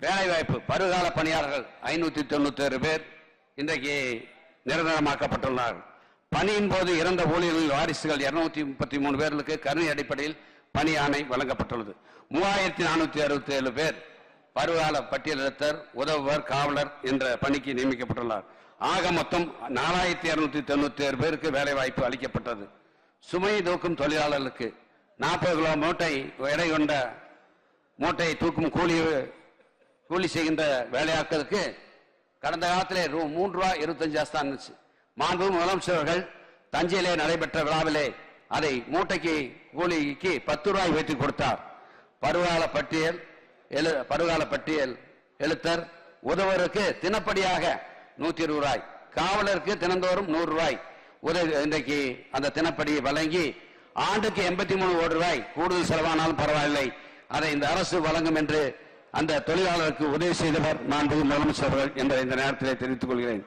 வேலைவாய்ப்பு பருவகால பணியாளர்கள் ஐநூத்தி தொண்ணூத்தி பேர் இன்றைக்கு நிரந்தரமாக்கப்பட்டுள்ளார்கள் பணியின் போது இறந்த ஊழியர்களின் வாரிசுகள் இருநூத்தி முப்பத்தி மூணு பேர்களுக்கு கருணை அடிப்படையில் பணி ஆணை வழங்கப்பட்டுள்ளது. மூவாயிரத்தி நானூத்தி அறுபத்தி ஏழு பேர் பருவகால பட்டியலிடத்தர் உதவுவர் காவலர் என்ற பணிக்கு நியமிக்கப்பட்டுள்ளார். ஆக மொத்தம் நாலாயிரத்தி இருநூத்தி தொண்ணூத்தி ஏழு பேருக்கு வேலைவாய்ப்பு அளிக்கப்பட்டது. சுமை தூக்கும் தொழிலாளர்களுக்கு நாற்பது கிலோ மூட்டை எடை கொண்ட மூட்டையை தூக்கும் கூலி கூலி செய்கின்ற வேலையாட்களுக்கு கடந்த காலத்திலே ரூ மூன்று ரூபாய் இருபத்தஞ்சு காசு இருந்துச்சு. மாண்பு முதலமைச்சர் அவர்கள் தஞ்சையிலே நடைபெற்ற விழாவிலே அதை மூட்டைக்கு கூலிக்கு பத்து ரூபாய் வைத்து கொடுத்தார். பருவகால பட்டியல் எழு பருவகால பட்டியல் எழுத்தர் உதவருக்கு தினப்படியாக நூத்தி இருபது ரூபாய் காவலருக்கு தினந்தோறும் நூறு ரூபாய் உதவி இன்றைக்கு அந்த தினப்படியை வழங்கி ஆண்டுக்கு எண்பத்தி மூணு கோடி ரூபாய் கூடுதல் செலவானாலும் பரவாயில்லை. அதை இந்த அரசு வழங்கும் என்று அந்த தொழிலாளருக்கு உதவி செய்தவர் மாண்பு முதலமைச்சர் அவர்கள் என்பதை இந்த நேரத்தில் தெரிவித்துக் கொள்கிறேன்.